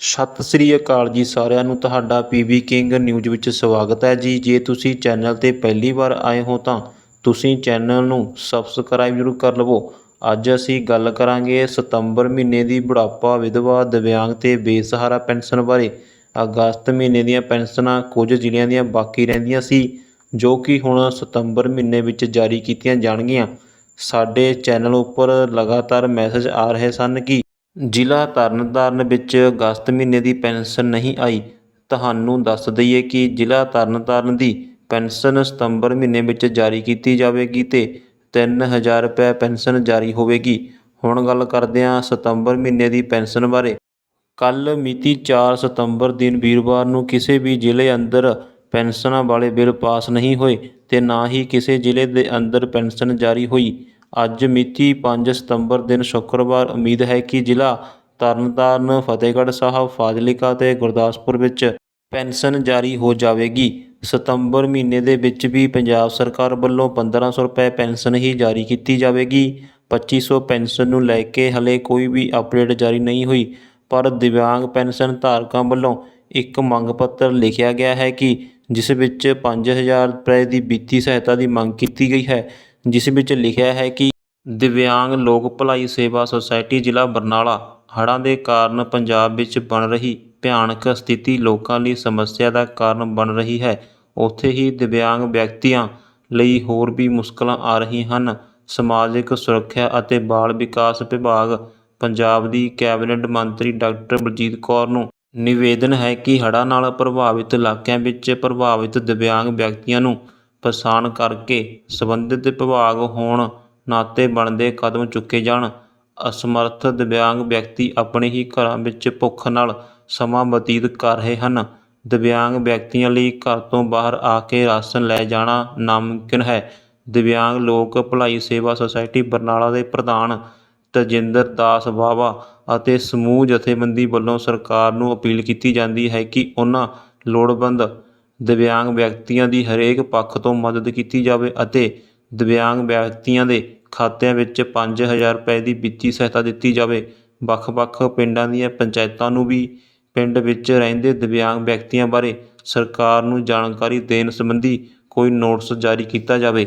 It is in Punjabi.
ਸਤਿ ਸ੍ਰੀ ਅਕਾਲ ਜੀ ਸਾਰਿਆਂ ਨੂੰ, ਤੁਹਾਡਾ ਪੀਬੀ ਕਿੰਗ ਨਿਊਜ਼ ਵਿੱਚ ਸਵਾਗਤ ਹੈ ਜੀ। ਜੇ ਤੁਸੀਂ ਚੈਨਲ ਤੇ ਪਹਿਲੀ ਵਾਰ ਆਏ ਹੋ ਤਾਂ ਤੁਸੀਂ ਚੈਨਲ ਨੂੰ ਸਬਸਕ੍ਰਾਈਬ ਜ਼ਰੂਰ ਕਰ ਲਵੋ। ਅੱਜ ਅਸੀਂ ਗੱਲ ਕਰਾਂਗੇ ਸਤੰਬਰ ਮਹੀਨੇ ਦੀ ਬੁਢਾਪਾ ਵਿਧਵਾ ਦਿਵਿਆਂਗ ਤੇ ਬੇਸਹਾਰਾ ਪੈਨਸ਼ਨ ਬਾਰੇ। ਅਗਸਤ ਮਹੀਨੇ ਦੀਆਂ ਪੈਨਸ਼ਨਾਂ ਕੁਝ ਜ਼ਿਲ੍ਹਿਆਂ ਦੀਆਂ ਬਾਕੀ ਰਹਿੰਦੀਆਂ ਸੀ, ਜੋ ਕਿ ਹੁਣ ਸਤੰਬਰ ਮਹੀਨੇ ਵਿੱਚ ਜਾਰੀ ਕੀਤੀਆਂ ਜਾਣਗੀਆਂ। ਸਾਡੇ ਚੈਨਲ ਉੱਪਰ ਲਗਾਤਾਰ ਮੈਸੇਜ ਆ ਰਹੇ ਸਨ ਕਿ ਜ਼ਿਲ੍ਹਾ ਤਰਨਤਾਰਨ ਵਿੱਚ ਅਗਸਤ ਮਹੀਨੇ ਦੀ ਪੈਨਸ਼ਨ ਨਹੀਂ ਆਈ। ਤੁਹਾਨੂੰ ਦੱਸ ਦਈਏ ਕਿ ਜ਼ਿਲ੍ਹਾ ਤਰਨਤਾਰਨ ਦੀ ਪੈਨਸ਼ਨ ਸਤੰਬਰ ਮਹੀਨੇ ਵਿੱਚ ਜਾਰੀ ਕੀਤੀ ਜਾਵੇਗੀ ਅਤੇ ਤਿੰਨ ਹਜ਼ਾਰ ਰੁਪਏ ਪੈਨਸ਼ਨ ਜਾਰੀ ਹੋਵੇਗੀ। ਹੁਣ ਗੱਲ ਕਰਦੇ ਹਾਂ ਸਤੰਬਰ ਮਹੀਨੇ ਦੀ ਪੈਨਸ਼ਨ ਬਾਰੇ। ਕੱਲ ਮਿਤੀ 4 ਸਤੰਬਰ ਦਿਨ ਵੀਰਵਾਰ ਨੂੰ ਕਿਸੇ ਵੀ ਜ਼ਿਲ੍ਹੇ ਅੰਦਰ ਪੈਨਸ਼ਨਾਂ ਵਾਲੇ ਬਿੱਲ ਪਾਸ ਨਹੀਂ ਹੋਏ ਅਤੇ ਨਾ ਹੀ ਕਿਸੇ ਜ਼ਿਲ੍ਹੇ ਦੇ ਅੰਦਰ ਪੈਨਸ਼ਨ ਜਾਰੀ ਹੋਈ। ਅੱਜ ਮਿਤੀ ਪੰਜ ਸਤੰਬਰ ਦਿਨ ਸ਼ੁੱਕਰਵਾਰ, ਉਮੀਦ ਹੈ ਕਿ ਜ਼ਿਲ੍ਹਾ ਤਰਨਤਾਰਨ, ਫਤਿਹਗੜ੍ਹ ਸਾਹਿਬ, ਫਾਜ਼ਿਲਕਾ ਅਤੇ ਗੁਰਦਾਸਪੁਰ ਵਿੱਚ ਪੈਨਸ਼ਨ ਜਾਰੀ ਹੋ ਜਾਵੇਗੀ। ਸਤੰਬਰ ਮਹੀਨੇ ਦੇ ਵਿੱਚ ਵੀ ਪੰਜਾਬ ਸਰਕਾਰ ਵੱਲੋਂ 1500 ਰੁਪਏ ਪੈਨਸ਼ਨ ਹੀ ਜਾਰੀ ਕੀਤੀ ਜਾਵੇਗੀ। 2500 ਪੈਨਸ਼ਨ ਨੂੰ ਲੈ ਕੇ ਹਲੇ ਕੋਈ ਵੀ ਅਪਡੇਟ ਜਾਰੀ ਨਹੀਂ ਹੋਈ, ਪਰ ਦਿਵਿਆਂਗ ਪੈਨਸ਼ਨ ਧਾਰਕਾਂ ਵੱਲੋਂ ਇੱਕ ਮੰਗ ਪੱਤਰ ਲਿਖਿਆ ਗਿਆ ਹੈ ਕਿ ਜਿਸ ਵਿੱਚ 5000 ਰੁਪਏ ਦੀ ਵਿੱਤੀ ਸਹਾਇਤਾ ਦੀ ਮੰਗ ਕੀਤੀ ਗਈ ਹੈ ਜਿਸ ਵਿੱਚ ਲਿਖਿਆ ਹੈ ਕਿ ਦਿਵਿਆਂਗ ਲੋਕ ਭਲਾਈ ਸੇਵਾ ਸੁਸਾਇਟੀ ਜ਼ਿਲ੍ਹਾ ਬਰਨਾਲਾ ਹੜ੍ਹਾਂ ਦੇ ਕਾਰਨ ਪੰਜਾਬ ਵਿੱਚ ਬਣ ਰਹੀ ਭਿਆਨਕ ਸਥਿਤੀ ਲੋਕਾਂ ਲਈ ਸਮੱਸਿਆ ਦਾ ਕਾਰਨ ਬਣ ਰਹੀ ਹੈ। ਉੱਥੇ ਹੀ ਦਿਵਿਆਂਗ ਵਿਅਕਤੀਆਂ ਲਈ ਹੋਰ ਵੀ ਮੁਸ਼ਕਲਾਂ ਆ ਰਹੀਆਂ ਹਨ। ਸਮਾਜਿਕ ਸੁਰੱਖਿਆ ਅਤੇ ਬਾਲ ਵਿਕਾਸ ਵਿਭਾਗ ਪੰਜਾਬ ਦੀ ਕੈਬਨਿਟ ਮੰਤਰੀ ਡਾਕਟਰ ਬਲਜੀਤ ਕੌਰ ਨੂੰ ਨਿਵੇਦਨ ਹੈ ਕਿ ਹੜ੍ਹਾਂ ਨਾਲ ਪ੍ਰਭਾਵਿਤ ਇਲਾਕਿਆਂ ਵਿੱਚ ਪ੍ਰਭਾਵਿਤ ਦਿਵਿਆਂਗ ਵਿਅਕਤੀਆਂ ਨੂੰ ਪਛਾਣ ਕਰਕੇ ਸੰਬੰਧਿਤ ਵਿਭਾਗ ਹੋਣ ਨਾਤੇ ਬਣਦੇ ਕਦਮ ਚੁੱਕੇ ਜਾਣ। ਅਸਮਰਥ ਦਿਵਿਆਂਗ ਵਿਅਕਤੀ ਆਪਣੇ ਹੀ ਘਰਾਂ ਵਿੱਚ ਭੁੱਖ ਨਾਲ ਸਮਾਂ ਬਤੀਤ ਕਰ ਰਹੇ ਹਨ। ਦਿਵਿਆਂਗ ਵਿਅਕਤੀਆਂ ਲਈ ਘਰ ਤੋਂ ਬਾਹਰ ਆ ਕੇ ਰਾਸ਼ਨ ਲੈ ਜਾਣਾ ਨਾਮੁਮਕਿਨ ਹੈ। ਦਿਵਿਆਂਗ ਲੋਕ ਭਲਾਈ ਸੇਵਾ ਸੁਸਾਇਟੀ ਬਰਨਾਲਾ ਦੇ ਪ੍ਰਧਾਨ ਤਜਿੰਦਰ ਦਾਸ ਬਾਵਾ ਅਤੇ ਸਮੂਹ ਜਥੇਬੰਦੀ ਵੱਲੋਂ ਸਰਕਾਰ ਨੂੰ ਅਪੀਲ ਕੀਤੀ ਜਾਂਦੀ ਹੈ ਕਿ ਉਹਨਾਂ ਲੋੜਵੰਦ ਦਿਵਿਆਂਗ ਵਿਅਕਤੀਆਂ ਦੀ ਹਰੇਕ ਪੱਖ ਤੋਂ ਮਦਦ ਕੀਤੀ ਜਾਵੇ ਅਤੇ ਦਿਵਿਆਂਗ ਵਿਅਕਤੀਆਂ ਦੇ ਖਾਤਿਆਂ ਵਿੱਚ 5000 ਰੁਪਏ ਦੀ ਵਿੱਤੀ ਸਹਾਇਤਾ ਦਿੱਤੀ ਜਾਵੇ। ਵੱਖ-ਵੱਖ ਪਿੰਡਾਂ ਦੀਆਂ ਪੰਚਾਇਤਾਂ ਨੂੰ ਵੀ ਪਿੰਡ ਵਿੱਚ ਰਹਿੰਦੇ ਦਿਵਿਆਂਗ ਵਿਅਕਤੀਆਂ ਬਾਰੇ ਸਰਕਾਰ ਨੂੰ ਜਾਣਕਾਰੀ ਦੇਣ ਸੰਬੰਧੀ ਕੋਈ ਨੋਟਿਸ ਜਾਰੀ ਕੀਤਾ ਜਾਵੇ।